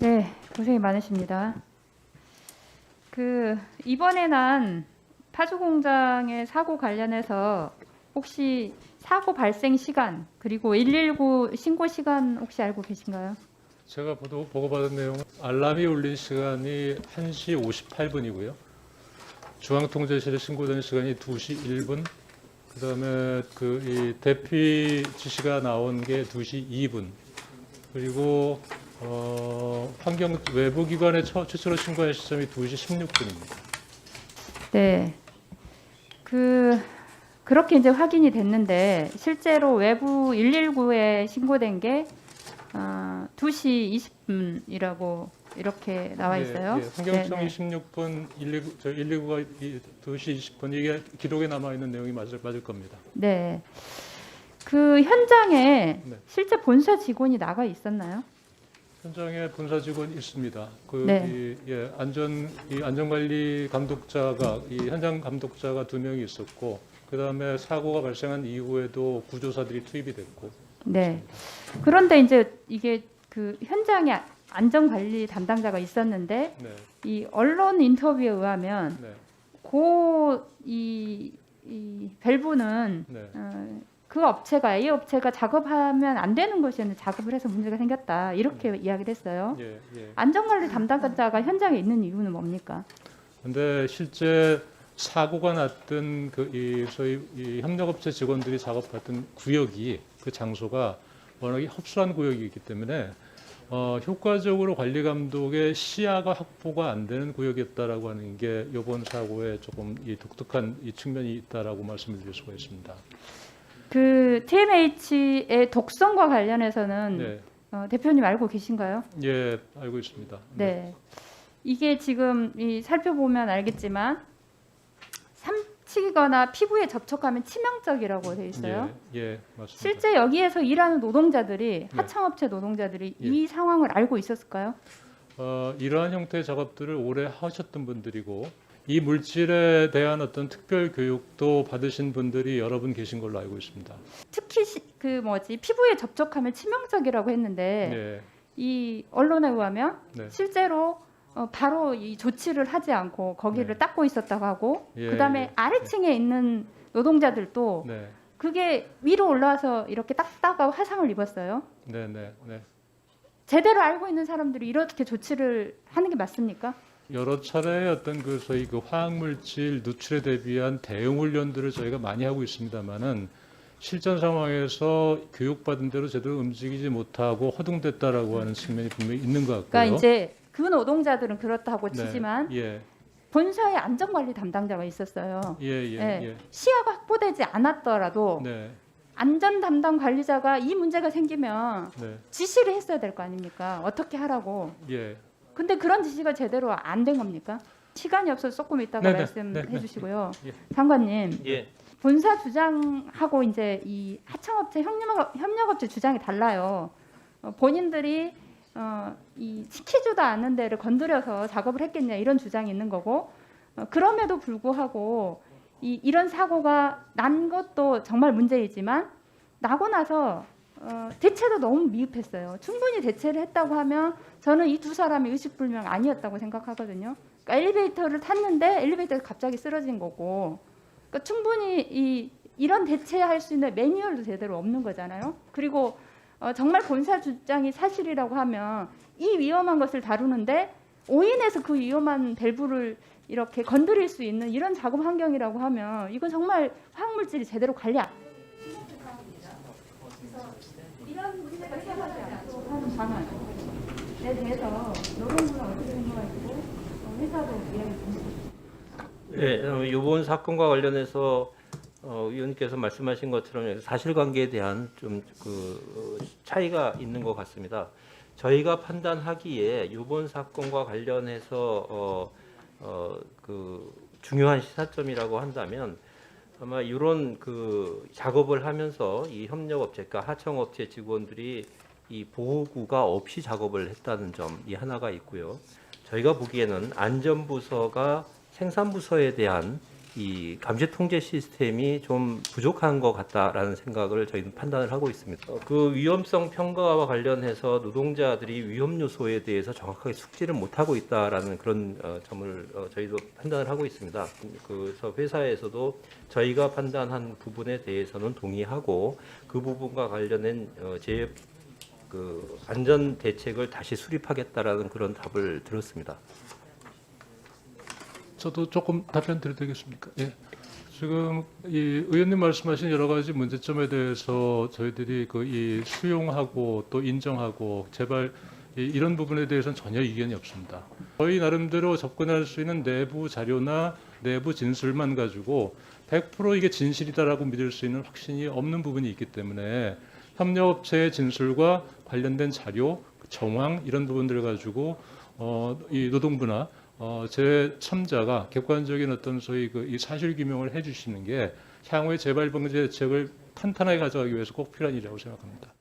네, 고생이 많으십니다. 그 이번에 난 파주 공장의 사고 관련해서 혹시 사고 발생 시간 그리고 119 신고 시간 혹시 알고 계신가요? 제가 보도, 보고받은 내용은 알람이 울린 시간이 1시 58분이고요. 중앙통제실에 신고된 시간이 2시 1분. 그다음에 그이 대피 지시가 나온 게 2시 2분. 그리고 어, 환경 외부 기관에 처- 최초로 신고한 시점이 2시 16분입니다. 네. 그 그렇게 이제 확인이 됐는데 실제로 외부 119에 신고된 게 어, 2시 20분이라고 이렇게 나와 있어요. 예, 예. 환경청이 네, 16분, 119, 저 119가 2시 20분 이게 기록에 남아 있는 내용이 맞을 맞을 겁니다. 네. 그 현장에 네. 실제 본사 직원이 나가 있었나요? 현장에 본사 직원 있습니다. 그 네. 이, 예, 안전 이 안전관리 감독자가 이 현장 감독자가 두 명이 있었고 그 다음에 사고가 발생한 이후에도 구조사들이 투입이 됐고. 네. 그런데 이제 이게 그 현장에 안전관리 담당자가 있었는데 네, 이 언론 인터뷰에 의하면 네, 고이 이 밸브는 네, 어, 그 업체가 A 업체가 작업하면 안 되는 곳이었는데 작업을 해서 문제가 생겼다 이렇게 이야기를 했어요. 예, 예. 안전관리 담당자가 현장에 있는 이유는 뭡니까? 근데 실제 사고가 났던 그 이 소위 이 협력업체 직원들이 작업했던 구역이 그 장소가 워낙에 협소한 구역이기 때문에 어, 효과적으로 관리 감독의 시야가 확보가 안 되는 구역이었다라고 하는 게 이번 사고에 조금 이 독특한 이 측면이 있다라고 말씀을 드릴 수가 있습니다. 그 TMH의 독성과 관련해서는 네, 어, 대표님 알고 계신가요? 예, 알고 있습니다. 네. 이게 지금 이 살펴보면 알겠지만 삼치거나 피부에 접촉하면 치명적이라고 돼 있어요. 예, 예, 맞습니다. 실제 여기에서 일하는 노동자들이 네. 하청업체 노동자들이 예. 이 상황을 알고 있었을까요? 어, 이러한 형태의 작업들을 오래 하셨던 분들이고 이 물질에 대한 어떤 특별 교육도 받으신 분들이 여러 분 계신 걸로 알고 있습니다. 특히 시- 그 뭐지 피부에 접촉하면 치명적이라고 했는데 네, 이 언론에 의하면 네, 실제로 어, 바로 이 조치를 하지 않고 거기를 네. 닦고 있었다고 하고 예, 그다음에 예. 아래층에 있는 노동자들도 네, 그게 위로 올라와서 이렇게 닦다가 화상을 입었어요. 네, 네, 네. 제대로 알고 있는 사람들이 이렇게 조치를 하는 게 맞습니까? 여러 차례 어떤 그 소위 그 화학물질 누출에 대비한 대응 훈련들을 저희가 많이 하고 있습니다만은 실전 상황에서 교육받은 대로 제대로 움직이지 못하고 허둥댔다라고 하는 측면이 분명히 있는 것 같고요. 그러니까 이제 그 노동자들은 그렇다고 네, 치지만 예, 본사에 안전관리 담당자가 있었어요. 예, 예, 네. 예, 시야가 확보되지 않았더라도 네, 안전 담당 관리자가 이 문제가 생기면 네, 지시를 했어야 될 거 아닙니까? 어떻게 하라고. 예, 근데 그런 지시가 제대로 안 된 겁니까? 시간이 없어서 조금 이따가 네네, 말씀해 네네. 주시고요. 예. 장관님, 예, 본사 주장하고 이제 이 하청업체 협력업, 협력업체 주장이 달라요. 어, 본인들이 어, 이 지키지도 않는 데를 건드려서 작업을 했겠냐 이런 주장이 있는 거고 어, 그럼에도 불구하고 이, 이런 사고가 난 것도 정말 문제이지만 나고 나서 어, 대체도 너무 미흡했어요. 충분히 대체를 했다고 하면 저는 이 두 사람이 의식불명 아니었다고 생각하거든요. 그러니까 엘리베이터를 탔는데 엘리베이터가 갑자기 쓰러진 거고 그러니까 충분히 이 이런 대체할 수 있는 매뉴얼도 제대로 없는 거잖아요. 그리고 어, 정말 본사 주장이 사실이라고 하면 이 위험한 것을 다루는데 오인해서 그 위험한 밸브를 이렇게 건드릴 수 있는 이런 작업 환경이라고 하면 이건 정말 화학물질이 제대로 관리 안 생각하시고 어, 좀 예, 어, 이번 사건과 관련해서 어, 위원님께서 말씀하신 것처럼 사실관계에 대한 좀 그 차이가 있는 것 같습니다. 저희가 판단하기에 이번 사건과 관련해서 어, 어, 그 중요한 시사점이라고 한다면 아마 이런 그 작업을 하면서 이 협력업체가 하청업체 직원들이 이 보호구가 없이 작업을 했다는 점이 하나가 있고요. 저희가 보기에는 안전부서가 생산부서에 대한 이 감시 통제 시스템이 좀 부족한 것 같다라는 생각을 저희는 판단을 하고 있습니다. 어, 그 위험성 평가와 관련해서 노동자들이 위험 요소에 대해서 정확하게 숙지를 못하고 있다라는 그런 어, 점을 어, 저희도 판단을 하고 있습니다. 그래서 회사에서도 저희가 판단한 부분에 대해서는 동의하고 그 부분과 관련된 어, 제그 안전 대책을 다시 수립하겠다라는 그런 답을 들었습니다. 저도 조금 답변 드려도 되겠습니까? 예. 지금 이 의원님 말씀하신 여러 가지 문제점에 대해서 저희들이 그 이 수용하고 또 인정하고 제발 이 이런 부분에 대해서는 전혀 이견이 없습니다. 저희 나름대로 접근할 수 있는 내부 자료나 내부 진술만 가지고 100% 이게 진실이다라고 믿을 수 있는 확신이 없는 부분이 있기 때문에 협력업체의 진술과 관련된 자료, 정황 이런 부분들을 가지고 어, 이 노동부나 어, 제 참자가 객관적인 어떤 소위 그 이 사실 규명을 해주시는 게 향후의 재발 방지 대책을 탄탄하게 가져가기 위해서 꼭 필요한 일이라고 생각합니다.